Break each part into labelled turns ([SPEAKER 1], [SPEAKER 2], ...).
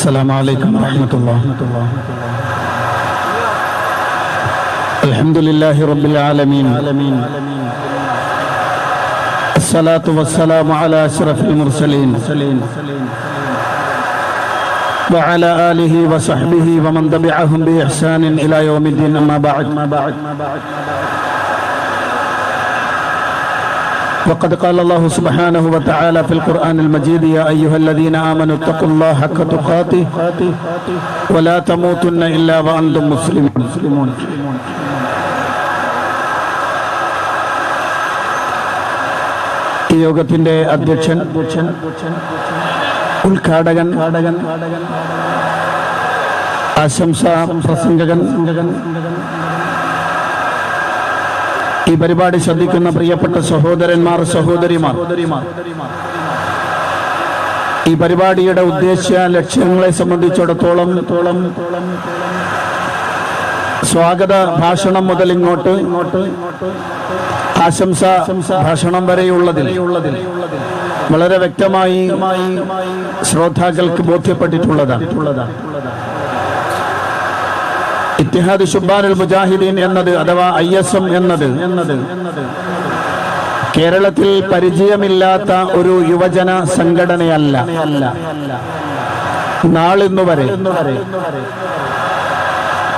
[SPEAKER 1] السلام عليكم ورحمة الله. الحمد لله رب العالمين. الصلاة والسلام على أشرف المرسلين. وعلى آله وصحبه ومن تبعهم بإحسان إلى يوم الدين. أما بعد. وقد قال الله سبحانه وتعالى في القرآن المجيد يا أيها الذين آمنوا اتقوا الله حق تقاته ولا تموتن إلا وأنتم مسلمون ഈ യോഗത്തിന്റെ അധ്യക്ഷൻ ഉദ്ഘാടകൻ ആശംസ പ്രസംഗകൻ ഈ പരിപാടി ശ്രദ്ധിക്കുന്ന പ്രിയപ്പെട്ട സഹോദരന്മാർ സഹോദരിമാർ. ഈ പരിപാടിയുടെ ഉദ്ദേശ ലക്ഷ്യങ്ങളെ സംബന്ധിച്ചിടത്തോളം തോളം സ്വാഗത ഭാഷണം മുതൽ ഇങ്ങോട്ട് ആശംസ ഭാഷണം വരെയുള്ളതിൽ വളരെ വ്യക്തമായി ശ്രോതാക്കൾക്ക് ബോധ്യപ്പെട്ടിട്ടുള്ളതാണ്. ഇത്തിഹാദ് ഷുബാനുൽ മുജാഹിദീൻ എന്നത് അഥവാ ഐ എസ് എം എന്നത് കേരളത്തിൽ പരിചയമില്ലാത്ത ഒരു യുവജന സംഘടനയല്ല. നാളിന്നു വരെ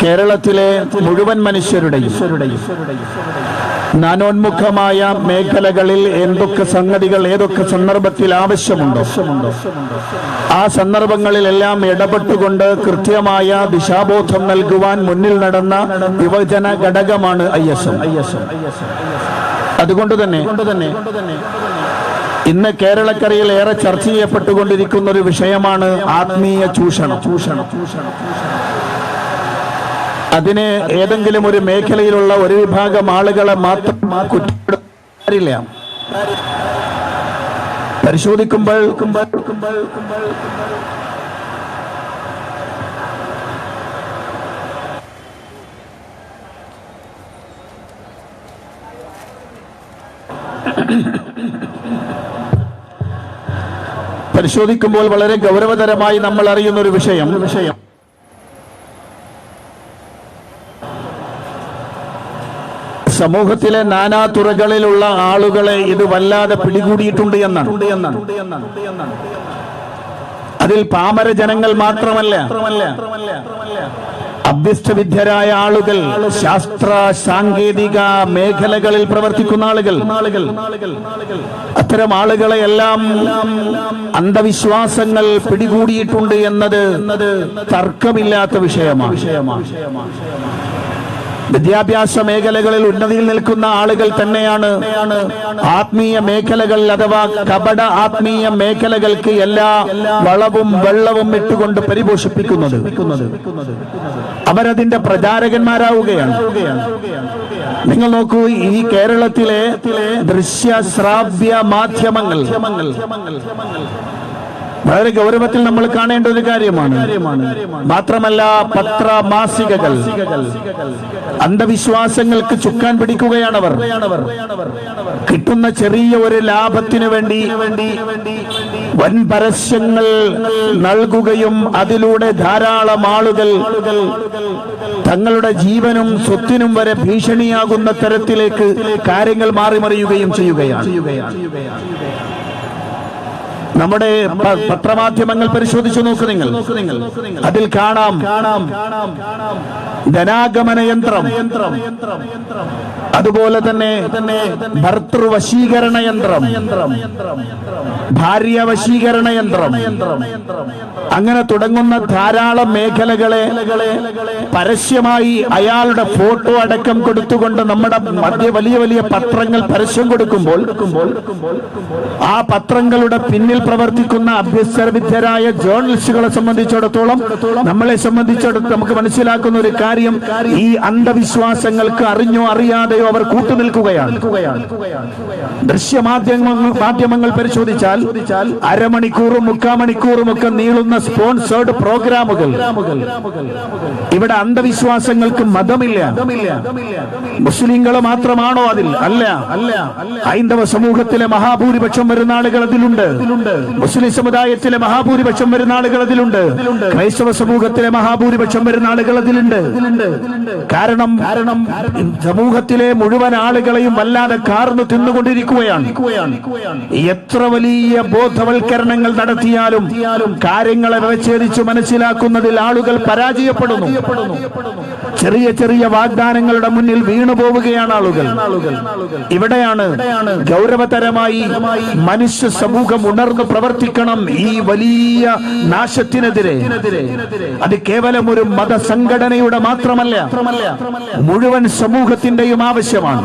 [SPEAKER 1] കേരളത്തിലെ മുഴുവൻ മനുഷ്യരുടെയും നാനോന്മുഖമായ മേഖലകളിൽ എന്തൊക്കെ സംഗതികൾ ഏതൊക്കെ സന്ദർഭത്തിൽ ആവശ്യമുണ്ടോ? ആ സന്ദർഭങ്ങളിലെല്ലാം ഇടപെട്ടുകൊണ്ട് കൃത്യമായ ദിശാബോധം നൽകുവാൻ മുന്നിൽ നടന്ന യുവജന ഘടകമാണ് ഐ എസ് അതുകൊണ്ട് തന്നെ ഇന്ന് കേരളക്കരയിൽ ഏറെ ചർച്ച ചെയ്യപ്പെട്ടുകൊണ്ടിരിക്കുന്ന ഒരു വിഷയമാണ് ആത്മീയ ചൂഷണം ചൂഷണം ചൂഷണം. അതിന് ഏതെങ്കിലും ഒരു മേഖലയിലുള്ള ഒരു വിഭാഗം ആളുകളെ മാത്രം കുറ്റപ്പെടുത്തില്ല പരിശോധിക്കുമ്പോൾ പരിശോധിക്കുമ്പോൾ വളരെ ഗൗരവതരമായി നമ്മൾ അറിയുന്ന ഒരു വിഷയം വിഷയം സമൂഹത്തിലെ നാനാ തുറകളിലുള്ള ആളുകളെ ഇത് വല്ലാതെ പിടികൂടിയിട്ടുണ്ട് എന്നാണ്. അതിൽ പാമര ജനങ്ങൾ മാത്രമല്ല അഭ്യസ്തവിദ്യരായ ആളുകൾ ശാസ്ത്ര സാങ്കേതിക മേഖലകളിൽ പ്രവർത്തിക്കുന്ന ആളുകൾ. അത്തരം ആളുകളെ എല്ലാം അന്ധവിശ്വാസങ്ങൾ പിടികൂടിയിട്ടുണ്ട് എന്നത് തർക്കമില്ലാത്ത വിഷയമാണ്. വിദ്യാഭ്യാസ മേഖലകളിൽ ഉന്നതിയിൽ നിൽക്കുന്ന ആളുകൾ തന്നെയാണ്. ആത്മീയ മേഖലകൾ അഥവാ കപട ആത്മീയ മേഖലകൾക്ക് എല്ലാ വളവും വെള്ളവും ഇട്ടുകൊണ്ട് പരിപോഷിപ്പിക്കുന്നത്. അവരതിന്റെ പ്രചാരകന്മാരാവുകയാണ്. നിങ്ങൾ നോക്കൂ ഈ കേരളത്തിലെ ദൃശ്യ ശ്രാവ്യ മാധ്യമങ്ങൾ വളരെ ഗൗരവത്തിൽ നമ്മൾ കാണേണ്ട ഒരു കാര്യമാണ്. മാത്രമല്ല പത്ര മാസികകൾ അന്ധവിശ്വാസങ്ങൾക്ക് ചുക്കാൻ പിടിക്കുകയാണ് അവർ കിട്ടുന്ന ചെറിയ ഒരു ലാഭത്തിനു വേണ്ടി വൻ പരസ്യങ്ങൾ നൽകുകയും അതിലൂടെ ധാരാളം ആളുകൾ തങ്ങളുടെ ജീവനും സ്വത്തിനും വരെ ഭീഷണിയാകുന്ന തരത്തിലേക്ക് കാര്യങ്ങൾ മാറിമറിയുകയും ചെയ്യുകയാണ്. നമ്മുടെ പത്രമാധ്യമങ്ങൾ പരിശോധിച്ചു നോക്കു നിങ്ങൾ. അതിൽ കാണാം ധനാഗമന യന്ത്രം. അതുപോലെ തന്നെ ഭർത്തൃവശീകരണ യന്ത്രം. ഭാര്യ വശീകരണ യന്ത്രം. അങ്ങനെ തുടങ്ങുന്ന ധാരാളം മേഖലകളെ പരസ്യമായി അയാളുടെ ഫോട്ടോ അടക്കം കൊടുത്തുകൊണ്ട് നമ്മുടെ മധ്യ വലിയ വലിയ പത്രങ്ങൾ പരസ്യം കൊടുക്കുമ്പോൾ ആ പത്രങ്ങളുടെ പിന്നിൽ പ്രവർത്തിക്കുന്ന അഭ്യസ്തരവിദ്യരായ ജേർണലിസ്റ്റുകളെ സംബന്ധിച്ചിടത്തോളം നമ്മളെ സംബന്ധിച്ചിടത്തോളം നമുക്ക് മനസ്സിലാക്കുന്ന ഒരു കാര്യം ഈ അന്ധവിശ്വാസങ്ങൾക്ക് അറിഞ്ഞോ അറിയാതെയോ അവർ കൂട്ടുനിൽക്കുകയാണ് ദൃശ്യമാധ്യമങ്ങൾ മാധ്യമങ്ങൾ പരിശോധിച്ചാൽ അരമണിക്കൂറും മുക്കാ മണിക്കൂറും ഒക്കെ നീളുന്ന സ്പോൺസേർഡ് പ്രോഗ്രാമുകൾ. ഇവിടെ അന്ധവിശ്വാസങ്ങൾക്ക് മതമില്ല. മുസ്ലിങ്ങൾ മാത്രമാണോ അതിൽ? അല്ല. ഹൈന്ദവ സമൂഹത്തിലെ മഹാഭൂരിപക്ഷം വരുന്ന ആളുകൾ അതിലുണ്ട്. മുസ്ലിം സമുദായത്തിലെ മഹാഭൂരിപക്ഷം വരുന്ന ആളുകൾ അതിലുണ്ട്. ക്രൈസ്തവ സമൂഹത്തിലെ മഹാഭൂരിപക്ഷം വരുന്ന ആളുകൾ അതിലുണ്ട്. കാരണം കാരണം സമൂഹത്തിലെ മുഴുവൻ ആളുകളെയും വല്ലാതെ കാർന്നു തിന്നുകൊണ്ടിരിക്കുകയാണ്. എത്ര വലിയ ബോധവൽക്കരണങ്ങൾ നടത്തിയാലും കാര്യങ്ങളെ വ്യവച്ഛേദിച്ചു മനസ്സിലാക്കുന്നതിൽ ആളുകൾ പരാജയപ്പെടുന്നു. ചെറിയ ചെറിയ വാഗ്ദാനങ്ങളുടെ മുന്നിൽ വീണു പോവുകയാണ് ആളുകൾ. ഇവിടെയാണ് ഗൗരവതരമായി മനുഷ്യ സമൂഹം ഉണർന്നു പ്രവർത്തിക്കണം ഈ വലിയ നാശത്തിനെതിരെ. അത് കേവലം ഒരു മതസംഘടനയുടെ മാത്രമല്ല മുഴുവൻ സമൂഹത്തിന്റെയും ആവശ്യമാണ്.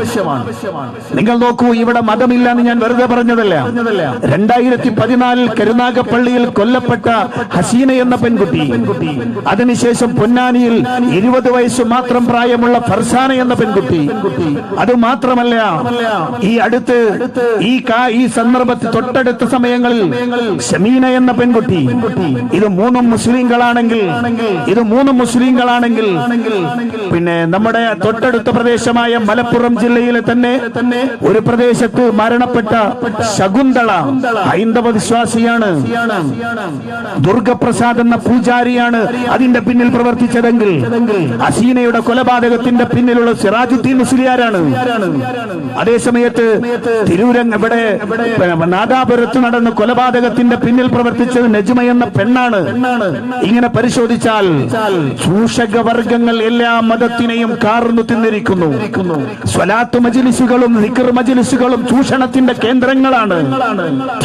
[SPEAKER 1] നിങ്ങൾ നോക്കൂ ഇവിടെ മതമില്ല എന്ന് ഞാൻ വെറുതെ പറഞ്ഞതല്ല. രണ്ടായിരത്തി പതിനാലിൽ കരുനാഗപ്പള്ളിയിൽ കൊല്ലപ്പെട്ട ഹസീന എന്ന പെൺകുട്ടി അതിനുശേഷം പൊന്നാനിയിൽ ഇരുപത് വയസ്സ് മാത്രം പ്രായമുള്ള ഫർസാന എന്ന പെൺകുട്ടി. അത് മാത്രമല്ല ഈ അടുത്ത് ഈ ഈ സന്ദർഭത്തിൽ തൊട്ടടുത്ത സമയങ്ങളിൽ ഷമീന എന്ന പെൺകുട്ടി. ഇത് മൂന്നും മുസ്ലിങ്ങളാണെങ്കിൽ ഇത് മൂന്നും മുസ്ലിങ്ങളാണെങ്കിൽ പിന്നെ നമ്മുടെ തൊട്ടടുത്ത പ്രദേശമായ മലപ്പുറം ജില്ലയിലെ തന്നെ ഒരു പ്രദേശത്ത് മരണപ്പെട്ട ശകുന്തള ഹൈന്ദവ വിശ്വാസിയാണ്. ദുർഗപ്രസാദ് എന്ന പൂജാരിയാണ് അതിന്റെ പിന്നിൽ പ്രവർത്തിച്ചതെങ്കിൽ അസീനയുടെ കൊലപാതകത്തിന്റെ പിന്നിലുള്ള സിറാജുദ്ദീൻ മുസ്ലിയാരാണ്. അതേസമയത്ത് തിരൂരങ് ഇവിടെ നാദാപുരത്ത് നടന്ന കൊലപാതകത്തിന്റെ പിന്നിൽ പ്രവർത്തിച്ചത് നജ്മ എന്ന പെണ്ണാണ്. ഇങ്ങനെ പരിശോധിച്ചാൽ ചൂഷക വർഗങ്ങൾ എല്ലാ മതത്തിനെയും കാർന്നു തിന്നിരിക്കുന്നു. സ്വലാത്ത് മജിലിസുകളും നിക്കർ മജിലിസുകളും ചൂഷണത്തിന്റെ കേന്ദ്രങ്ങളാണ്.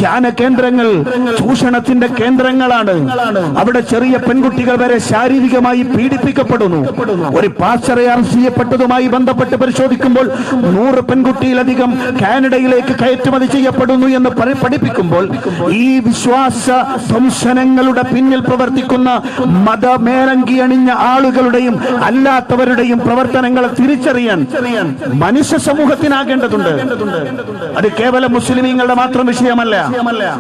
[SPEAKER 1] ധ്യാന കേന്ദ്രങ്ങൾ ചൂഷണത്തിന്റെ കേന്ദ്രങ്ങളാണ്. അവിടെ ചെറിയ പെൺകുട്ടികൾ വരെ ശാരീരികമായി പീഡിപ്പിക്കപ്പെടുന്നു. ഒരു പാസ്റ്ററെ ചെയ്യപ്പെട്ടതുമായി ബന്ധപ്പെട്ട് പരിശോധിക്കുമ്പോൾ നൂറ് പെൺകുട്ടിയിലധികം കാനഡയിലേക്ക് കയറ്റുമതി ചെയ്യപ്പെടുന്നു എന്ന് പഠിപ്പിക്കുമ്പോൾ ഈ വിശ്വാസ സംശനങ്ങളുടെ പിന്നിൽ പ്രവർത്തിക്കുന്ന മതമേലങ്കി അണിഞ്ഞ ആളുകളുടെയും അല്ലാത്തവരുടെയും പ്രവർത്തനങ്ങളെ തിരിച്ചറിയാൻ മനുഷ്യ സമൂഹത്തിനാകേണ്ടതുണ്ട്. അത് കേവലം മുസ്ലിമീങ്ങളുടെ മാത്രം വിഷയമല്ല.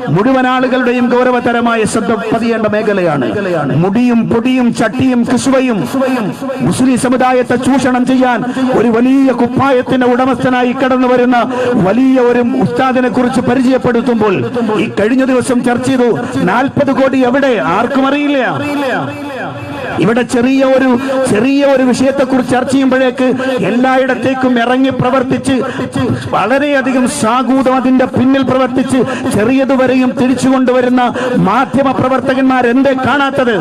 [SPEAKER 1] മുഴുവൻ ആളുകളുടെയും ഗൗരവതരമായ ശ്രദ്ധ പതിയേണ്ട മേഖലയാണ്. മുടിയും പൊടിയും ചട്ടിയും കിസുവയും മുസ്ലിം സമുദായത്തെ ചൂഷണം ചെയ്യാൻ ഒരു വലിയ കുപ്പായത്തിന്റെ ഉടമസ്ഥനായി കടന്നു വരുന്ന വലിയ ഒരു ഉസ്താദിനെ കുറിച്ച് പരിചയപ്പെടുത്തുമ്പോൾ ഈ കഴിഞ്ഞ ദിവസം ചർച്ച ചെയ്തു. നാൽപ്പത് കോടി എവിടെ? ആർക്കും അറിയില്ല. ഇവിടെ ചെറിയ ഒരു ചെറിയ ഒരു വിഷയത്തെ കുറിച്ച് ചർച്ച ചെയ്യുമ്പോഴേക്ക് എല്ലായിടത്തേക്കും ഇറങ്ങി പ്രവർത്തിച്ച് വളരെയധികം സാഗൂതം അതിന്റെ പിന്നിൽ പ്രവർത്തിച്ച് ചെറിയതുവരെയും തിരിച്ചു കൊണ്ടുവരുന്ന മാധ്യമ പ്രവർത്തകന്മാർ എന്തേ കാണാത്തത്?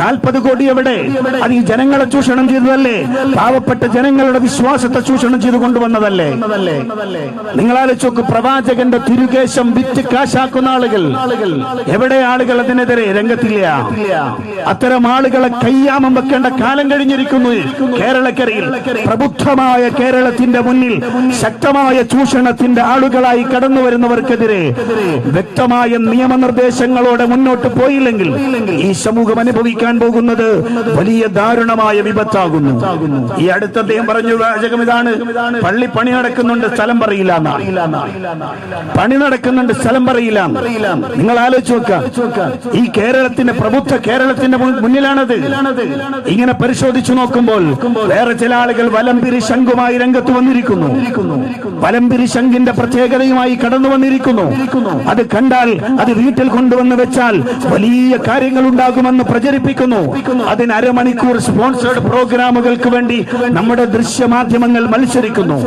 [SPEAKER 1] നാൽപ്പത് കോടി എവിടെ? അത് ഈ ജനങ്ങളെ ചൂഷണം ചെയ്തതല്ലേ? പാവപ്പെട്ട ജനങ്ങളുടെ വിശ്വാസത്തെ ചൂഷണം ചെയ്തു കൊണ്ടുവന്നതല്ലേ? നിങ്ങൾ ആലോചിച്ച് പ്രവാചകന്റെ തിരുകേശം വിറ്റ് കാശാക്കുന്ന ആളുകൾ. എവിടെ ആളുകൾ അതിനെതിരെ? രംഗത്തില്ല. അത്തരം ആളുകളെ കയ്യാമം വെക്കേണ്ട കാലം കഴിഞ്ഞിരിക്കുന്നു. കേരളക്കരയിൽ പ്രബുദ്ധമായ കേരളത്തിന്റെ മുന്നിൽ ശക്തമായ ചൂഷണത്തിന്റെ ആളുകളായി കടന്നു വരുന്നവർക്കെതിരെ വ്യക്തമായ നിയമനിർദ്ദേശങ്ങളോടെ മുന്നോട്ട് പോയില്ലെങ്കിൽ ഈ സമൂഹം അനുഭവിക്കാൻ പോകുന്നത് വലിയ ദാരുണമായ വിപത്താകുന്നു. ഈ അടുത്ത അദ്ദേഹം പറഞ്ഞു വാചകം ഇതാണ്. പള്ളി പണി നടക്കുന്നുണ്ട് സ്ഥലം പറയില്ല പണി നടക്കുന്നുണ്ട് സ്ഥലം പറയില്ല നിങ്ങൾ ആലോചിച്ച് നോക്കുക. ഈ കേരളത്തിന്റെ പ്രബുദ്ധ കേരളത്തിന്റെ മുന്നിലാണത്. ഇങ്ങനെ പരിശോധിച്ചു നോക്കുമ്പോൾ വേറെ ചില ആളുകൾ വലംപിരി ശംഖുമായി രംഗത്ത് വന്നിരിക്കുന്നു. വലംപിരി ശംഖിന്റെ പ്രത്യേകതയുമായി കടന്നു വന്നിരിക്കുന്നു. അത് കണ്ടാൽ അത് വീട്ടിൽ കൊണ്ടുവന്ന് വെച്ചാൽ വലിയ കാര്യങ്ങൾ ഉണ്ടാകുമെന്ന് പ്രചരിപ്പിക്കുന്നു. അതിന് അരമണിക്കൂർ സ്പോൺസേഡ് പ്രോഗ്രാമുകൾക്ക് വേണ്ടി നമ്മുടെ ദൃശ്യമാധ്യമങ്ങൾ മത്സരിക്കുന്നു.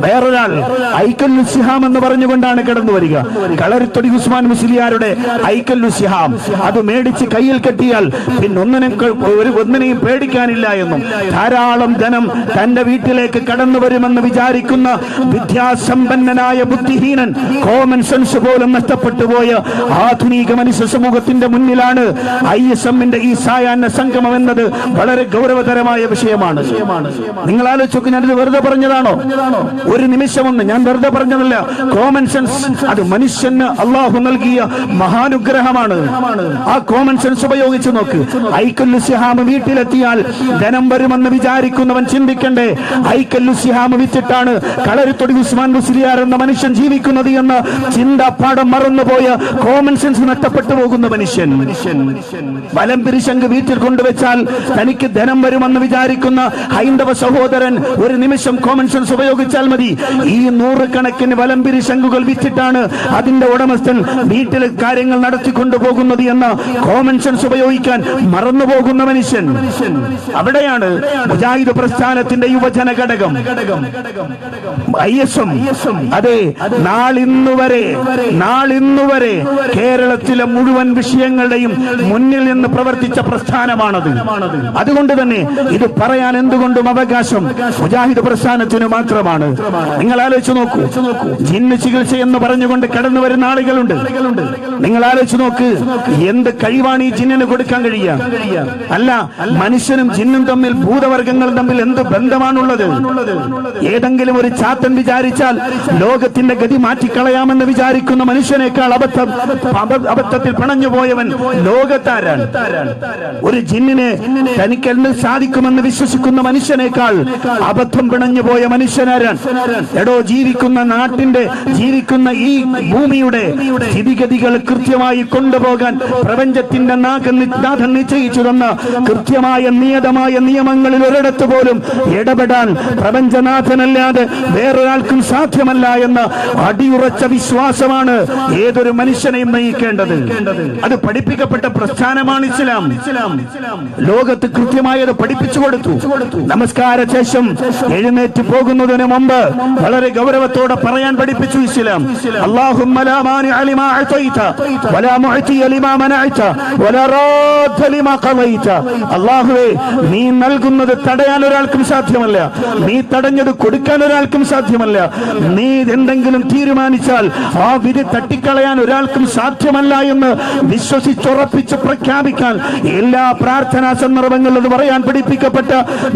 [SPEAKER 1] വേറൊരാൾ ഐക്കൽ ലുസിഹാം എന്ന് പറഞ്ഞുകൊണ്ടാണ് കടന്നു വരിക. കളരിത്തൊടി ഉസ്മാൻ മുസ്ലിയാരുടെ ഐക്കൽ ലുസിഹാം അത് മേടിച്ച് കയ്യിൽ കെട്ടിയാൽ പിന്നെ ഒന്നിനും ക- ഒരു ഒന്നിനെയും പേടിക്കാനില്ല എന്നും ധാരാളം ജനം തന്റെ വീട്ടിലേക്ക് കടന്നു വരുമെന്ന് വിചാരിക്കുന്ന വിദ്യാസമ്പന്നനായ ബുദ്ധിഹീനൻ കോമൺ സെൻസ് പോലും നഷ്ടപ്പെട്ടു പോയ ആധുനിക മനുഷ്യ സമൂഹത്തിന്റെ മുന്നിലാണ് ഐ എസ് എമ്മിന്റെ ഈ സായാഹ്ന സംഗമം എന്നത് വളരെ ഗൗരവതരമായ വിഷയമാണ്. നിങ്ങൾ ആലോചിച്ചു ഞാനിത് വെറുതെ പറഞ്ഞതാണോ? ഒരു നിമിഷമൊന്ന് ഞാൻ വെറുതെ പറഞ്ഞതല്ല. കോമൺ സെൻസ് അത് മനുഷ്യന് അള്ളാഹു നൽകിയ മഹാനുഗ്രഹമാണ്. ആ കോമൺ സെൻസ് ഉപയോഗിച്ച് നോക്ക്. ഐക്കല്ലുസ്യ സിഹാം വീട്ടിലെത്തിയാൽ ധനം വരുമെന്ന് വിചാരിക്കുന്നവൻ ചിന്തിക്കണ്ടേ? ഐക്കല്ലു സിഹാമ് വിറ്റിട്ടാണ് കളരിത്തൊടി ഉസ്മാൻ മുസ്ലിയാർ എന്ന മനുഷ്യൻ ജീവിക്കുന്നത് എന്ന് ചിന്താപ്പാടം മറന്നുപോയ കോമൺ സെൻസ് നഷ്ടപ്പെട്ടു പോകുന്ന മനുഷ്യൻ. വലം പിരിശങ്ക് വീട്ടിൽ കൊണ്ടുവച്ചാൽ തനിക്ക് ധനം വരുമെന്ന് വിചാരിക്കുന്ന ഹൈന്ദവ സഹോദരൻ ഒരു നിമിഷം കോമൺ സെൻസ് ഉപയോഗിച്ചാൽ മതി. ഈ നൂറുകണക്കിന് വലം പിരിശങ്കുകൾ വിറ്റിട്ടാണ് അതിന്റെ ഉടമസ്ഥൻ വീട്ടിൽ കാര്യങ്ങൾ നടത്തിക്കൊണ്ടു പോകുന്നത് എന്ന് കോമൺ സെൻസ് ഉപയോഗിക്കാൻ മറന്നുപോകുന്ന മനുഷ്യൻ. അവിടെയാണ് മുജാഹിദ് പ്രസ്ഥാനത്തിന്റെ യുവജന ഘടകം ഐ എസ് അതെ നാളിന്നുവരെ നാളിന്നുവരെ കേരളത്തിലെ മുഴുവൻ വിഷയങ്ങളുടെയും മുന്നിൽ നിന്ന് പ്രവർത്തിച്ച പ്രസ്ഥാനമാണത്. അതുകൊണ്ട് തന്നെ ഇത് പറയാൻ എന്തുകൊണ്ടും അവകാശം മുജാഹിദ് പ്രസ്ഥാനത്തിന് മാത്രമാണ്. നിങ്ങൾ ആലോചിച്ചു നോക്കൂ. ജിന്ന് ചികിത്സ എന്ന് പറഞ്ഞുകൊണ്ട് കടന്നു വരുന്ന ആളുകളുണ്ട്. നിങ്ങൾ ആലോചിച്ചു നോക്ക് എന്ത് കഴിവാണ് ഈ ജിന്നിന് കൊടുക്കാൻ കഴിയുക? അല്ല മനുഷ്യനും ജിന്നും തമ്മിൽ ഭൂതവർഗങ്ങളും തമ്മിൽ എന്ത് ബന്ധമാണുള്ളത്? ഏതെങ്കിലും ഒരു ചാത്തൻ വിചാരിച്ചാൽ ലോകത്തിന്റെ ഗതി മാറ്റിക്കളയാമെന്ന് വിചാരിക്കുന്ന മനുഷ്യനേക്കാൾ അബദ്ധം അബ- അബദ്ധത്തിൽ പിണഞ്ഞു പോയവൻ ലോകത്താരാണ്? ഒരു ജിന്നിനെ തനിക്ക് എന്ത് സാധിക്കുമെന്ന് വിശ്വസിക്കുന്ന മനുഷ്യനേക്കാൾ അബദ്ധം പിണഞ്ഞു പോയ മനുഷ്യനാരാണ്? എടോ ജീവിക്കുന്ന നാട്ടിന്റെ ജീവിക്കുന്ന ഈ ഭൂമിയുടെ സ്ഥിതിഗതികൾ കൃത്യമായി കൊണ്ടുപോകാൻ പ്രപഞ്ചത്തിന്റെ നാഗം നിശ്ചയിച്ചു തന്ന കൃത്യമായ നിയതമായ നിയമങ്ങളിൽ ഒരിടത്ത് പോലും ഇടപെടാൻ പ്രപഞ്ചനാഥനല്ലാതെ വേറൊരാൾക്കും സാധ്യമല്ല എന്ന അടിയുറച്ച വിശ്വാസമാണ് ഏതൊരു മനുഷ്യനെയും നയിക്കേണ്ടത്. അത് പഠിപ്പിക്കപ്പെട്ട പ്രസ്ഥാനമാണ് ഇസ്ലാം. ലോകത്ത് കൃത്യമായി അത് പഠിപ്പിച്ചു കൊടുത്തു. നമസ്കാര ശേഷം എഴുന്നേറ്റ് പോകുന്നതിന് മുമ്പ് വളരെ ഗൗരവത്തോടെ പറയാൻ പഠിപ്പിച്ചു ഇസ്ലാം. അല്ലാഹുമ്മ ഖളൈത അല്ലാഹുവേ നീ നൽകുന്നത് തടയാൻ ഒരാൾക്കും സാധ്യമല്ല. നീ തടഞ്ഞത് കൊടുക്കാൻ ഒരാൾക്കും സാധ്യമല്ല. നീ എന്തെങ്കിലും തീരുമാനിച്ചാൽ ആ വിധി തട്ടിക്കളയാൻ ഒരാൾക്കും സാധ്യമല്ല എന്ന് വിശ്വസിച്ചുറപ്പിച്ച് പ്രഖ്യാപിക്കാൻ എല്ലാ പ്രാർത്ഥനാ സന്ദർഭങ്ങളിലും അത് പറയാൻ പഠിപ്പിക്കപ്പെട്ട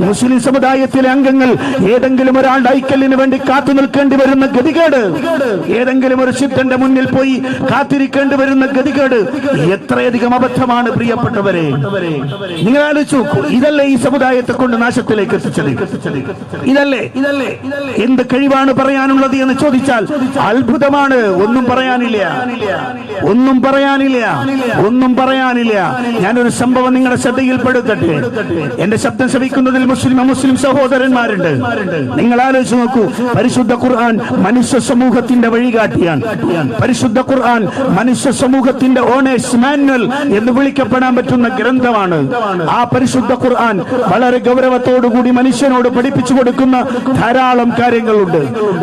[SPEAKER 1] മുസ്ലിം സമുദായത്തിലെ അംഗങ്ങൾ ഏതെങ്കിലും ഒരാളുടെ ഐക്യലിന് വേണ്ടി കാത്തു നിൽക്കേണ്ടി വരുന്ന ഗതികേട് ഏതെങ്കിലും ഒരു സിദ്ധന്റെ മുന്നിൽ പോയി കാത്തിരിക്കേണ്ടി വരുന്ന ഗതികേട് എത്രയധികം അബദ്ധമാണ് പ്രിയപ്പെട്ടവരെ. നിങ്ങൾ ആലോചിച്ചു ഇതല്ലേ ഈ സമുദായത്തെ കൊണ്ട് നാശത്തിലേക്ക് എത്തിച്ചത്? ഇതല്ലേ? ഇതല്ലേ? എന്ത് കഴിവാണ് പറയാനുള്ളത് എന്ന് ചോദിച്ചാൽ അത്ഭുതമാണ്. ഒന്നും പറയാനില്ല. ഒന്നും പറയാനില്ല. ഒന്നും പറയാനില്ല. ഞാനൊരു സംഭവം നിങ്ങളുടെ ശ്രദ്ധയിൽപ്പെടുത്തട്ടെ? എന്റെ ശബ്ദം ശ്രമിക്കുന്നതിൽ മുസ്ലിം മുസ്ലിം സഹോദരന്മാരുണ്ട്. നിങ്ങൾ ആലോചിച്ച് നോക്കൂ. പരിശുദ്ധ ഖുർആൻ മനുഷ്യ സമൂഹത്തിന്റെ വഴികാട്ടിയാണ്. പരിശുദ്ധ ഖുർആൻ മനുഷ്യ സമൂഹത്തിന്റെ ഓണേഴ്സ് മാനുവൽ എന്ന് വിളിക്കപ്പെടാൻ പറ്റുന്ന ഗ്രന്ഥമാണ്. ആ പരിശുദ്ധ ഖുർആൻ വളരെ ഗൗരവത്തോടുകൂടി മനുഷ്യനോട് പഠിപ്പിച്ചു കൊടുക്കുന്ന ധാരാളം കാര്യങ്ങളുണ്ട്.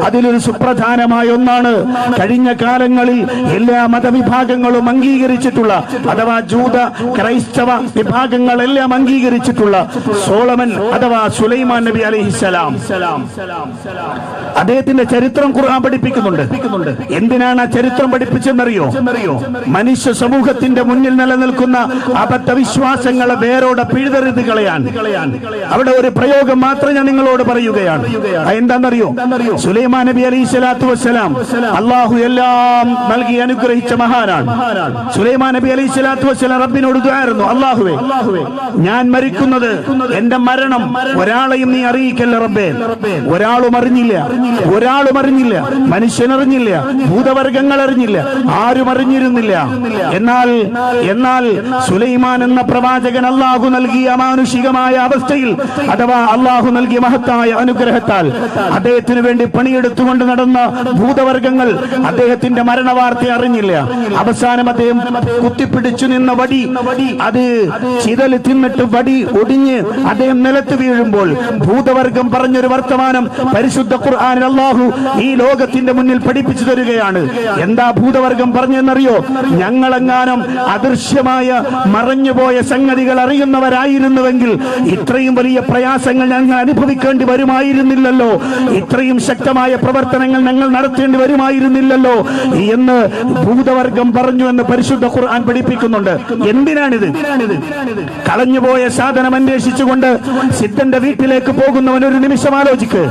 [SPEAKER 1] അതിലൊരു സുപ്രധാനമായ ഒന്നാണ് കഴിഞ്ഞ കാലങ്ങളിൽ എല്ലാ മതവിഭാഗങ്ങളും അംഗീകരിച്ചിട്ടുള്ള അഥവാ ജൂത ക്രൈസ്തവ വിഭാഗങ്ങളെല്ലാം അംഗീകരിച്ചിട്ടുള്ള സോളമൻ അഥവാ സുലൈമാൻ നബി അലഹിസലാം അദ്ദേഹത്തിന്റെ ചരിത്രം ഖുർആൻ പഠിപ്പിക്കുന്നുണ്ട്. എന്തിനാണ് ആ ചരിത്രം പഠിപ്പിച്ചെന്നറിയോ? മനുഷ്യ സമൂഹത്തിന്റെ മുന്നിൽ നിലനിൽക്കുന്ന അബദ്ധ വിശ്വാസങ്ങളെ വേരോടെ പിഴുതെറിത് കളയാൻ. അവിടെ ഒരു പ്രയോഗം മാത്രം ഞാൻ നിങ്ങളോട് പറയുകയാണ്. എന്താണെന്നറിയോ? സുലൈമാൻ നബി അലൈഹി സ്വലാത്തു വസ്സലാം അള്ളാഹു എല്ലാം നൽകി അനുഗ്രഹിച്ച മഹാനാണ്. സുലൈമാൻ നബി അലൈഹി സ്വലാത്തു വസ്സലാം റബ്ബിനോട് ദുആയിരുന്നു അള്ളാഹുവേ ഞാൻ മരിക്കുന്നത് എന്റെ മരണം ഒരാളെയും നീ അറിയിക്കല്ല റബ്ബേ. ഒരാളും അറിഞ്ഞില്ല. ഒരാളും അറിഞ്ഞില്ല. മനുഷ്യൻ അറിഞ്ഞില്ല. ഭൂതവർഗങ്ങൾ അറിഞ്ഞില്ല. ആരും അറിഞ്ഞിരുന്നില്ല. എന്നാൽ എന്നാൽ സുലൈമാൻ എന്ന പ്രവാചകൻ അള്ളാഹു നൽകിയ അമാനുഷികമായ അവസ്ഥയിൽ അഥവാ അള്ളാഹു നൽകിയ മഹത്തായ അനുഗ്രഹത്താൽ അദ്ദേഹത്തിന് വേണ്ടി പണിയെടുത്തുകൊണ്ട് നടന്ന ഭൂതവർഗങ്ങൾ അദ്ദേഹത്തിന്റെ മരണവാർത്ത അറിഞ്ഞില്ല. അവസാനം അദ്ദേഹം കുത്തിപ്പിടിച്ചു നിന്ന വടി അത് ചിതൽ തിന്നിട്ട് വടി ഒടിഞ്ഞ് അദ്ദേഹം നിലത്ത് വീഴുമ്പോൾ ഭൂതവർഗം പറഞ്ഞൊരു വർത്തമാനം പരിശുദ്ധ ഖുർആനിൽ അള്ളാഹു ഈ ലോകത്തിന്റെ മുന്നിൽ പഠിപ്പിച്ചു തരികയാണ്. എന്താ ഭൂതവർഗം പറഞ്ഞെന്നറിയോ? ഞങ്ങളെങ്ങാനും അദൃശ്യമായ മറഞ്ഞുപോയ സംഗതികൾ അറിയുന്നവരായിരുന്നുവെങ്കിൽ ഇത്രയും വലിയ പ്രയാസങ്ങൾ ഞങ്ങൾ അനുഭവിക്കേണ്ടി വരുമായിരുന്നില്ലല്ലോ. ഇത്രയും ശക്തമായ പ്രവർത്തനങ്ങൾ ഞങ്ങൾ നടത്തേണ്ടി വരുമായിരുന്നില്ലല്ലോ. എന്ന് ഭൂതവർഗം പറഞ്ഞു എന്ന് പരിശുദ്ധ ഖുർആൻ പഠിപ്പിക്കുന്നുണ്ട്. എന്തിനാണിത്? കളഞ്ഞുപോയ സാധനം അന്വേഷിച്ചുകൊണ്ട് സിദ്ധന്റെ വീട്ടിലേക്ക് പോകുന്നവൻ ഒരു നിമിഷം ആലോചിക്ക്.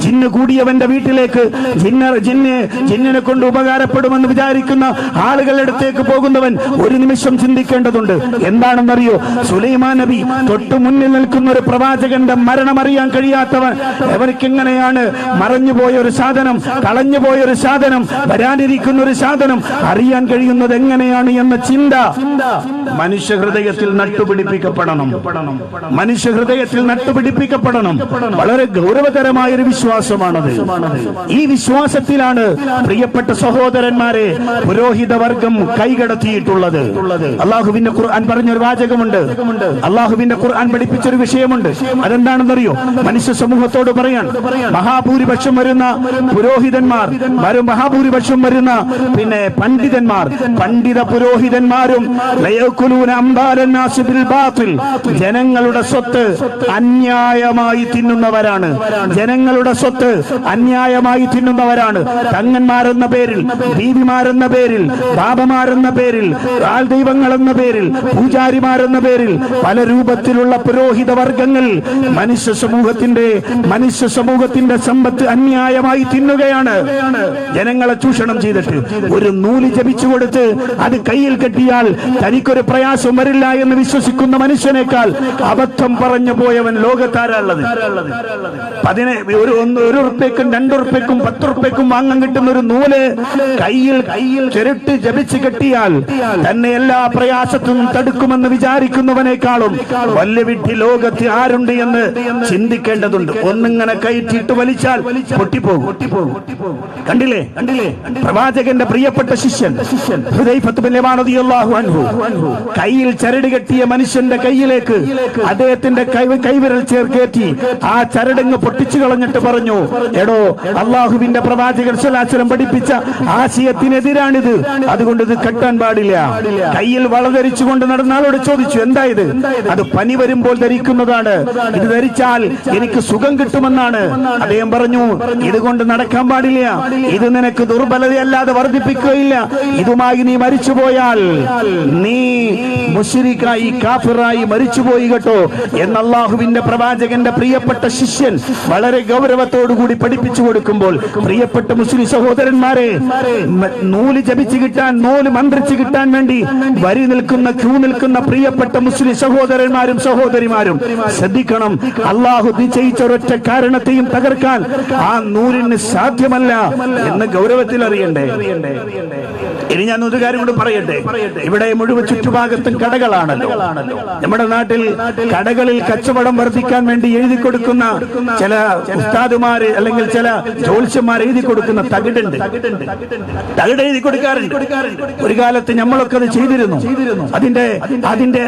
[SPEAKER 1] ജിന്ന് കൂടിയവന്റെ വീട്ടിലേക്ക് ജിന്ന ജിന്ന് ജിന്നിനെ കൊണ്ട് ഉപകാരപ്പെടുമെന്ന് വിചാരിക്കുന്ന ആളുകളുടെ അടുത്തേക്ക് പോകുന്നവൻ ഒരു നിമിഷം ചിന്തിക്കേണ്ടതുണ്ട്. എന്താണെന്നറിയോ? സുലൈമാൻ നബി തൊട്ടു മുന്നിൽ നിൽക്കുന്ന ഒരു പ്രവാചകന്റെ മരണം അറിയാൻ കഴിയാത്തവൻ അവർക്ക് എങ്ങനെയാണ് മറഞ്ഞുപോയ ഒരു സാധനം കളഞ്ഞുപോയ ഒരു സാധനം വരാനിരിക്കുന്ന ഒരു സാധനം അറിയാൻ കഴിയുന്നത് എങ്ങനെയാണ് എന്ന ചിന്ത മനുഷ്യ ഹൃദയത്തിൽ നട്ടുപിടിപ്പിക്കപ്പെടണം. മനുഷ്യ ഹൃദയത്തിൽ നട്ടുപിടിപ്പിക്കപ്പെടണം. വളരെ ഗൗരവതരമായ ഒരു വിശ്വാസമാണത്. ഈ വിശ്വാസത്തിലാണ് പ്രിയപ്പെട്ട സഹോദരന്മാരെ പുരോഹിത വർഗം കൈകടത്തിയിട്ടുള്ളത്. അള്ളാഹുവിന്റെ ഖുർആൻ പറഞ്ഞൊരു വാചകമുണ്ട്. അള്ളാഹുവിന്റെ ഖുർആൻ പഠിപ്പിച്ചൊരു വിഷയമുണ്ട്. അതെന്താണെന്നറിയോ? മനുഷ്യ സമൂഹത്തോട് പറയാൻ മഹാഭൂരിപക്ഷം വരുന്ന പുരോഹിതന്മാർ വരും മഹാഭൂരിപക്ഷം വരുന്ന പിന്നെ പണ്ഡിതന്മാർ. പണ്ഡിത പുരോഹിതന്മാരും. ജനങ്ങളുടെ സ്വത്ത് അന്യായമായി തിന്നുന്നവരാണ്. ജനങ്ങളുടെ സ്വത്ത് അന്യായമായി തിന്നുന്നവരാണ്. തങ്ങന്മാരെന്ന പേരിൽ ബീവിമാരെന്ന പേരിൽ ബാബമാരെന്ന പേരിൽ ആൾ ദൈവങ്ങളെന്ന പേരിൽ പൂജാരിമാരെന്ന പേരിൽ പല രൂപത്തിലുള്ള പുരോഹിത വർഗങ്ങൾ മനുഷ്യ സമൂഹത്തിന്റെ മനുഷ്യ സമൂഹത്തിന്റെ സമ്പത്ത് അന്യായമായി തിന്നുകയാണ്. ജനങ്ങളെ ചൂഷണം ചെയ്തിട്ട് ഒരു നൂൽ ജപിച്ചു കൊടുത്ത് അത് കയ്യിൽ കെട്ടിയാൽ തനിക്കൊരു പ്രയാസം വരില്ല എന്ന് വിശ്വസിക്കുന്ന മനുഷ്യനേക്കാൾ അബദ്ധം പറഞ്ഞു പോയവൻ ലോകത്താരുള്ളത്? പതിനെ ഒരു ഒന്ന് ഒരു ഉറുപ്പ്യക്കും രണ്ടുറുപ്യക്കും പത്തുറുപ്യക്കും വാങ്ങാൻ കിട്ടുന്ന ഒരു നൂൽ കയ്യിൽ കയ്യിൽ ചുരുട്ട് ജപിച്ച് കെട്ടിയാൽ തന്നെ എല്ലാ പ്രയാസത്തും തടുക്കുമെന്ന് വിചാരിക്കുന്നവനേക്കാളും വല്യ വിട്ടി ലോകത്ത് ആരുണ്ട് എന്ന് ചിന്തിക്കേണ്ടതുണ്ട്. ഒന്നിങ്ങനെ കയറ്റിയിട്ട് വലിച്ചാൽ പൊട്ടിപ്പോകും. കണ്ടില്ലേ? കണ്ടില്ലേ പ്രവാചകന്റെ പ്രിയപ്പെട്ട ശിഷ്യൻ കയ്യിൽ ചരട് കെട്ടിയ മനുഷ്യന്റെ കയ്യിലേക്ക് അദ്ദേഹത്തിന്റെ കൈവിരൽ ചേർക്കേറ്റി ആ ചരടങ്ങ് പൊട്ടിച്ചു കളഞ്ഞിട്ട് പറഞ്ഞു എടോ അള്ളാഹുവിന്റെ പ്രവാചകൻ സ്വലാചരം പഠിപ്പിച്ച ആശയത്തിനെതിരാണിത്. അതുകൊണ്ട് ഇത് കെട്ടാൻ പാടില്ല. കയ്യിൽ വളധരിച്ചുകൊണ്ട് നടന്ന ആളോട് ചോദിച്ചു എന്താ ഇത് അത് പനി വരുമ്പോൾ ധരിക്കുന്നതാണ്. ഇത് ധരിച്ചാൽ എനിക്ക് സുഖം കിട്ടുമെന്നാണ്. അദ്ദേഹം പറഞ്ഞു ഇതുകൊണ്ട് നടക്കാൻ പാടില്ല. ഇത് നിനക്ക് ദുർബലതയല്ലാതെ വർദ്ധിപ്പിക്കുകയില്ല. ഇതുമായി നീ മരിച്ചുപോയാൽ നീ മുഷിരിക്കായി കാഫിറായി മരിച്ചുപോയി കേട്ടോ. എന്ന് അള്ളാഹുവിന്റെ പ്രവാചകന്റെ പ്രിയപ്പെട്ട ശിഷ്യൻ വളരെ ഗൗരവത്തോടു കൂടി പഠിപ്പിച്ചു കൊടുക്കുമ്പോൾ പ്രിയപ്പെട്ട മുസ്ലിം സഹോദരന്മാരെ നൂൽ ജപിച്ചു കിട്ടാൻ നൂൽ മന്ത്രിച്ചു കിട്ടാൻ വേണ്ടി വരി നിൽക്കുന്ന ക്യൂ നിൽക്കുന്ന പ്രിയപ്പെട്ട മുസ്ലിം സഹോദരന്മാരും സഹോദരിമാരും ശ്രദ്ധിക്കണം. അള്ളാഹു നിശ്ചയിച്ച ഒരൊറ്റ കാരണത്തെയും തകർക്കാൻ ആ നൂലിന് സാധ്യമല്ല എന്ന് ഗൗരവത്തിൽ അറിയണ്ടേ? ഇനി ഞാൻ ഒരു കാര്യം കൂടി പറയട്ടെ? ഇവിടെ മുഴുവൻ ചുറ്റുഭാഗത്തും കടകളാണല്ലോ. നമ്മുടെ നാട്ടിൽ കടകളിൽ കച്ചവടം വർദ്ധിക്കാൻ വേണ്ടി എഴുതി കൊടുക്കുന്ന ചില ഉസ്താദുമാര് അല്ലെങ്കിൽ ചില ജോത്സ്യന്മാർ എഴുതി കൊടുക്കുന്ന തകിടുണ്ട്. തകിട് എഴുതി കൊടുക്കാറുണ്ട്. ഒരു കാലത്ത് നമ്മളൊക്കെ അത് ചെയ്തിരുന്നു. അതിന്റെ അതിന്റെ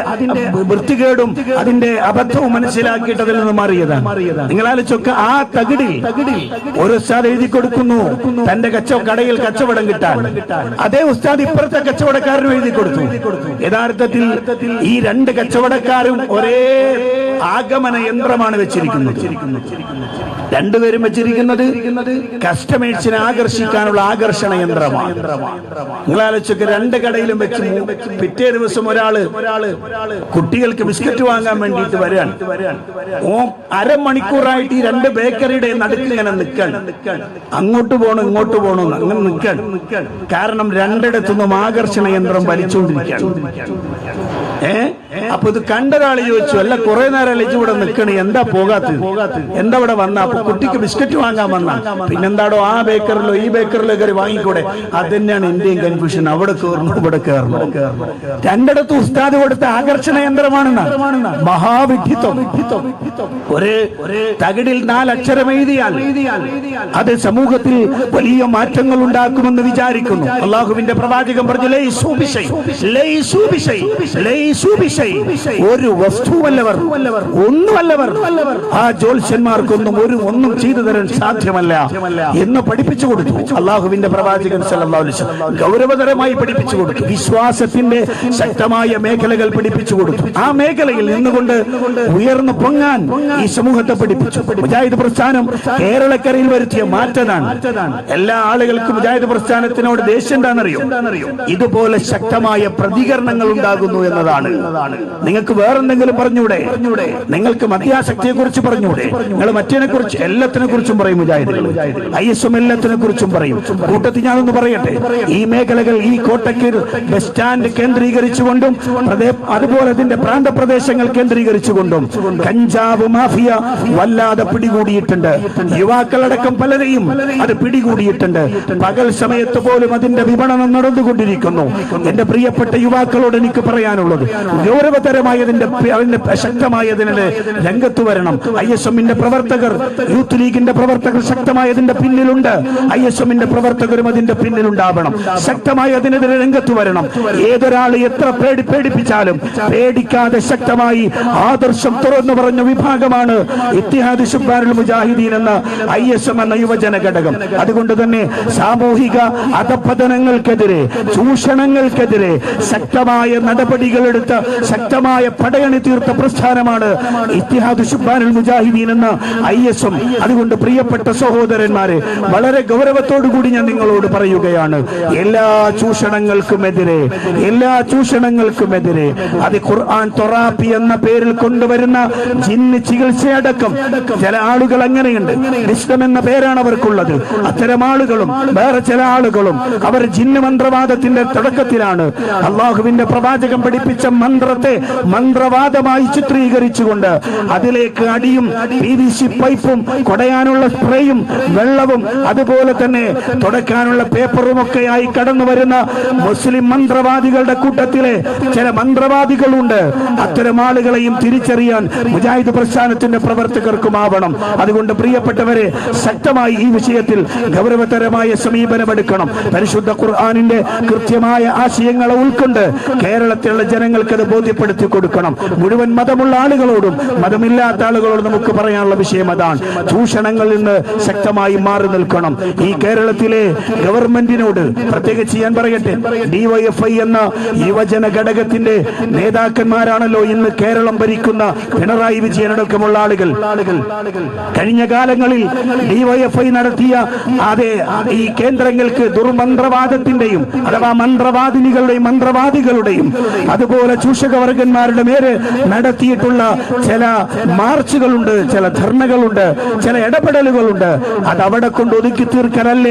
[SPEAKER 1] വൃത്തികേടും അതിന്റെ അബദ്ധവും മനസ്സിലാക്കിയിട്ട് അതിൽ നിന്ന് മാറിയതാണ്. നിങ്ങൾ ആലോചിച്ചൊക്കെ ആ തകിടിൽ ഒരു ഉസ്താദ് എഴുതി കൊടുക്കുന്നു. തന്റെ കച്ചവ കടയിൽ കച്ചവടം കിട്ടാൻ. അതേ ഉസ്താദ് ഇപ്പുറത്തെ കച്ചവടക്കാരനും എഴുതി കൊടുത്തു. യഥാർത്ഥത്തിൽ ഈ രണ്ട് കച്ചവടക്കാരും ഒരേ ആഗമന യന്ത്രമാണ് വെച്ചിരിക്കുന്നത്. രണ്ടുപേരും വെച്ചിരിക്കുന്നത് കസ്റ്റമേഴ്സിനെ ആകർഷിക്കാനുള്ള ആകർഷണ യന്ത്രമാണ്. നിങ്ങൾ രണ്ട് കടയിലും വെച്ച് പിറ്റേ ദിവസം ഒരാൾ കുട്ടികൾക്ക് ബിസ്ക്കറ്റ് വാങ്ങാൻ വേണ്ടിയിട്ട് വരാൻ ഓ അരമണിക്കൂറായിട്ട് ഈ രണ്ട് ബേക്കറിയുടെ നടുക്ക് ഇങ്ങനെ നിൽക്കാൻ അങ്ങോട്ട് പോകണം ഇങ്ങോട്ട് പോകണം അങ്ങനെ നിൽക്കാൻ കാരണം രണ്ടിടത്തുനിന്നും ആകർഷണ യന്ത്രം വലിച്ചുകൊണ്ടിരിക്കുകയാണ്. അപ്പൊ ഇത് കണ്ട ഒരാൾ ചോദിച്ചു അല്ല കുറെ നേരം ഇജ്ജ് ഇവിടെ നിൽക്കണ്? എന്താ പോകാത്ത എന്താ ഇവിടെ വന്ന? അപ്പൊ കുട്ടിക്ക് ബിസ്ക്കറ്റ് വാങ്ങാൻ വന്ന. പിന്നെന്താടോ ആ ബേക്കറിലോ ഈ ബേക്കറിലോ കയറി വാങ്ങിക്കൂടെ? അത് തന്നെയാണ് എന്റെയും കൺഫ്യൂഷൻ. അവിടെ കയറണം? ഇവിടെ കയറണം? രണ്ടിടത്ത് ഉസ്താദ് കൊടുത്ത ആകർഷണ യന്ത്രമാണെന്ന്. മഹാവിഡ്ഢിത്വം. ഒരു തകിടിൽ നാലക്ഷരം എഴുതിയാൽ അത് സമൂഹത്തിൽ വലിയ മാറ്റങ്ങൾ ഉണ്ടാക്കുമെന്ന് വിചാരിക്കുന്നു. അള്ളാഹുവിന്റെ പ്രവാചകൻ പറഞ്ഞു ലൈ ബിശൈ, ലൈ ലൈസു ബിശൈ. ഒരു വസ്തുവല്ലവർ ഒന്നുമല്ലവർ ആ ജോത്സ്യന്മാർക്കൊന്നും ഒരു ഒന്നും ചെയ്തു തരാൻ സാധ്യമല്ല എന്ന് പഠിപ്പിച്ചു കൊടുത്തു. അള്ളാഹുവിന്റെ പ്രവാചകൻ ഗൗരവതരമായി പഠിപ്പിച്ചു കൊടുത്തു. വിശ്വാസത്തിന്റെ ശക്തമായ മേഖലകൾ പഠിപ്പിച്ചു കൊടുത്തു. ആ മേഖലയിൽ നിന്നുകൊണ്ട് ഉയർന്നു പൊങ്ങാൻ ഈ സമൂഹത്തെ പഠിപ്പിച്ചു. മുജാഹിദ് പ്രസ്ഥാനം കേരളക്കരയിൽ വരുത്തിയ മാറ്റതാണ്. എല്ലാ ആളുകൾക്കും മുജാഹിദ് പ്രസ്ഥാനത്തിനോട് ദേഷ്യം എന്താണെന്നറിയോ? ഇതുപോലെ ശക്തമായ പ്രതികരണങ്ങൾ ഉണ്ടാകുന്നു എന്നതാണ്. ഉള്ളതാണ്. നിങ്ങൾക്ക് വേറെന്തെങ്കിലും പറഞ്ഞൂടെ? നിങ്ങൾക്ക് മദ്യാസക്തിയെ കുറിച്ച് പറഞ്ഞൂടെ. നിങ്ങൾ മറ്റേനെ കുറിച്ച് എല്ലാത്തിനെ കുറിച്ചും പറയും മുജാഹിദുകൾ. ഐ എസ് എം എല്ലാത്തിനെ കുറിച്ചും പറയും. കൂട്ടത്തിൽ ഞാനൊന്ന് പറയട്ടെ? ഈ മേഖലകൾ ഈ കോട്ടയ്ക്ക് ബസ് സ്റ്റാൻഡ് കേന്ദ്രീകരിച്ചുകൊണ്ടും അതുപോലെ അതിന്റെ പ്രാന്തപ്രദേശങ്ങൾ കേന്ദ്രീകരിച്ചുകൊണ്ടും കഞ്ചാവ് മാഫിയ വല്ലാതെ പിടികൂടിയിട്ടുണ്ട്. യുവാക്കളടക്കം പലരെയും അത് പിടികൂടിയിട്ടുണ്ട്. പകൽ സമയത്ത് പോലും അതിന്റെ വിപണനം നടന്നുകൊണ്ടിരിക്കുന്നു. എന്റെ പ്രിയപ്പെട്ട യുവാക്കളോട് എനിക്ക് പറയാനുള്ളത് ഗൗരവതരമായതിന്റെ ശക്തമായതിന് രംഗത്ത് വരണം. ഐ എസ് എമ്മിന്റെ പ്രവർത്തകർ യൂത്ത് ലീഗിന്റെ പ്രവർത്തകർ ശക്തമായതിന്റെ പിന്നിലുണ്ട്. ഐ എസ് എമ്മിന്റെ പ്രവർത്തകരും അതിന്റെ പിന്നിലുണ്ടാവണം. ശക്തമായി അതിനെതിരെ രംഗത്ത് വരണം. ഏതൊരാൾ എത്ര പേടി പേടിപ്പിച്ചാലും പേടിക്കാതെ ശക്തമായി ആദർശം തുറന്നു പറഞ്ഞ വിഭാഗമാണ് ഇത്തിഹാദ് മുജാഹിദീൻ എന്ന ഐ എസ് എം എന്ന യുവജന ഘടകം അതുകൊണ്ട് തന്നെ സാമൂഹിക അധപതനങ്ങൾക്കെതിരെ ചൂഷണങ്ങൾക്കെതിരെ ശക്തമായ നടപടികളെടുത്ത ശക്തമായ പടയണി തീർത്ത പ്രസ്ഥാനമാണ് ഇത്തിഹാദ് ഷുബാനുൽ മുജാഹിദീൻ എന്ന ഐ എസ് അതുകൊണ്ട് പ്രിയപ്പെട്ട സഹോദരന്മാരെ വളരെ ഗൗരവത്തോടു കൂടി ഞാൻ നിങ്ങളോട് പറയുകയാണ്. എല്ലാ ചൂഷണങ്ങൾക്കുമെതിരെ എല്ലാ ചൂഷണങ്ങൾക്കുമെതിരെ അത് ഖുർആൻ തൊറാപ്പി എന്ന പേരിൽ കൊണ്ടുവരുന്ന ജിന്ന് ചികിത്സയടക്കം ചില ആളുകൾ അങ്ങനെയുണ്ട്. വിശ്വം എന്ന പേരാണ് അവർക്കുള്ളത്. അത്തരം ആളുകളും വേറെ ചില ആളുകളും അവർ ജിന്ന് മന്ത്രവാദത്തിന്റെ തുടക്കത്തിലാണ്. അള്ളാഹുവിന്റെ പ്രവാചകം പഠിപ്പിച്ച മന്ത്രത്തെ മന്ത്രവാദമായി ചിത്രീകരിച്ചുകൊണ്ട് അതിലേക്ക് അടിയും പി വി സി പൈപ്പും കൊടയാനുള്ള സ്പ്രേയും വെള്ളവും അതുപോലെ തന്നെ തുടക്കാനുള്ള പേപ്പറും ഒക്കെയായി കടന്നു വരുന്ന മുസ്ലിം മന്ത്രവാദികളുടെ കൂട്ടത്തിലെ ചില മന്ത്രവാദികളുണ്ട്. അത്തരം ആളുകളെയും തിരിച്ചറിയാൻ മുജാഹിദ് പ്രസ്ഥാനത്തിന്റെ പ്രവർത്തകർക്കുമാവണം. അതുകൊണ്ട് പ്രിയപ്പെട്ടവരെ ശക്തമായി ഈ വിഷയത്തിൽ ഗൗരവതരമായ സമീപനമെടുക്കണം. പരിശുദ്ധ ഖുർആാനിന്റെ കൃത്യമായ ആശയങ്ങളെ ഉൾക്കൊണ്ട് കേരളത്തിലുള്ള ജനങ്ങൾക്ക് അത് ബോധ്യപ്പെടുത്തി കൊടുക്കണം. മുഴുവൻ മതമുള്ള ആളുകളോടും മതമില്ലാത്ത ആളുകളോടും നമുക്ക് പറയാനുള്ള വിഷയം അതാണ്. ചൂഷണങ്ങളിൽ നിന്ന് ശക്തമായി മാറി നിൽക്കണം. ഈ കേരളത്തിലെ ഗവൺമെന്റിനോട് പ്രത്യേകിച്ച് ഞാൻ പറയട്ടെ. ഡിവൈഎഫ്ഐ എന്ന യുവജന ഘടകത്തിന്റെ നേതാക്കന്മാരാണല്ലോ ഇന്ന് കേരളം ഭരിക്കുന്ന പിണറായി വിജയനടക്കമുള്ള ആളുകൾ. കഴിഞ്ഞ കാലങ്ങളിൽ ഡിവൈഎഫ്ഐ നടത്തിയ അതെ ഈ കേന്ദ്രങ്ങൾക്ക് ദുർമന്ത്രവാദത്തിന്റെയും അഥവാ മന്ത്രവാദിനികളുടെയും മന്ത്രവാദികളുടെയും അതുപോലെ ചൂഷകവർഗന്മാരുടെ മേലെ നടത്തിയിട്ടുള്ള ചില മാർച്ചുകളുണ്ട് ചില ധർണകളുണ്ട് ചില ഇടപെടലുകളുണ്ട്. അത് അവിടെ കൊണ്ട് ഒതുക്കി തീർക്കലല്ല?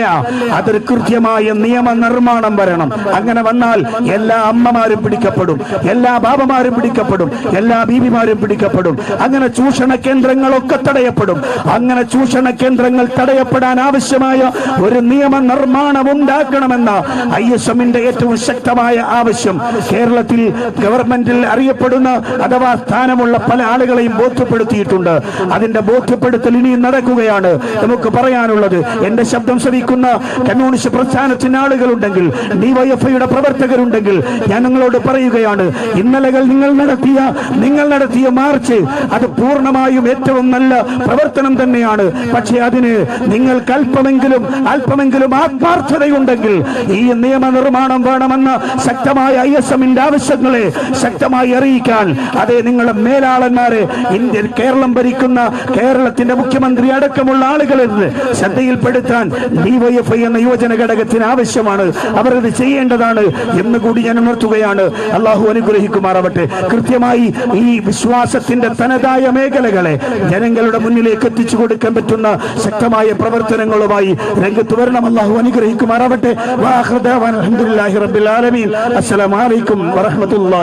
[SPEAKER 1] അതൊരു കൃത്യമായ നിയമ നിർമ്മാണം വരണം. അങ്ങനെ വന്നാൽ എല്ലാ അമ്മമാരും പിടിക്കപ്പെടും എല്ലാ ബാബമാരും പിടിക്കപ്പെടും എല്ലാ ബീബിമാരും പിടിക്കപ്പെടും. അങ്ങനെ ചൂഷണ കേന്ദ്രങ്ങളൊക്കെ തടയപ്പെടും. അങ്ങനെ ചൂഷണ കേന്ദ്രങ്ങൾ തടയപ്പെടാൻ ആവശ്യമായ ഒരു നിയമനിർമ്മാണം ഉണ്ടാക്കണമെന്ന ഐ എസ് എമ്മിന്റെ ഏറ്റവും ശക്തമായ ആവശ്യം കേരളത്തിൽ ഗവൺമെന്റിൽ അറിയപ്പെടുന്ന അഥവാ സ്ഥാനമുള്ള പല ആളുകളെയും ബോധ്യപ്പെടുത്തിയിട്ടുണ്ട്. അതിന്റെ ബോധ്യപ്പെടുത്തൽ ഇനിയും നടക്കുകയാണ്. നമുക്ക് പറയാനുള്ളത് എന്റെ ശബ്ദം ശ്രവിക്കുന്ന കമ്മ്യൂണിസ്റ്റ് പ്രസ്ഥാനത്തിന് ആളുകളുണ്ടെങ്കിൽ ഡിവൈഎഫ്ഐയുടെ പ്രവർത്തകരുണ്ടെങ്കിൽ ഞാൻ നിങ്ങളോട് പറയുകയാണ് ഇന്നലകൾ നിങ്ങൾ നടത്തിയ നിങ്ങൾ നടത്തിയ മാർച്ച് അത് പൂർണമായും ഏറ്റവും നല്ല പ്രവർത്തനം തന്നെയാണ്. പക്ഷേ അതിന് നിങ്ങൾക്ക് അല്പമെങ്കിലും അല്പമെങ്കിലും ആത്മാർത്ഥതയുണ്ടെങ്കിൽ ഈ നിയമനിർമ്മാണം വേണമെന്ന ശക്തമായ ഐ എസ് എമ്മിന്റെ ആവശ്യങ്ങളെ ശക്തമായി അറിയിക്കാൻ. അതേ നിങ്ങളുടെ മേലാളന്മാരെ ഇന്ത്യൻ കേരളം ഭരിക്കുന്ന കേരളത്തിന്റെ മുഖ്യമന്ത്രി അടക്കമുള്ള ആളുകളിൽ ശ്രദ്ധയിൽപ്പെടുത്താൻ ഡിവൈഎഫ്ഐ എന്ന യുവജന ഘടകത്തിന് ആവശ്യമാണ്. അവർ ഇത് ചെയ്യേണ്ടതാണ് എന്ന് കൂടി ഞാൻ ഉണർത്തുകയാണ്. അള്ളാഹു അനുഗ്രഹിക്കുമാറാവട്ടെ. കൃത്യമായി ഈ വിശ്വാസത്തിന്റെ തനതായ മേഖലകളെ ജനങ്ങളുടെ മുന്നിലേക്ക് എത്തിച്ചു കൊടുക്കാൻ പറ്റുന്ന ശക്തമായ പ്രവർത്തനങ്ങളുമായി രംഗത്ത് വരണം. അള്ളാഹു അനുഗ്രഹിക്കുമാറാവട്ടെ. വാഹൃദാവാൻ അലഹമുല്ലാഹി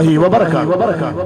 [SPEAKER 1] warahmatullaahi wabarakaatu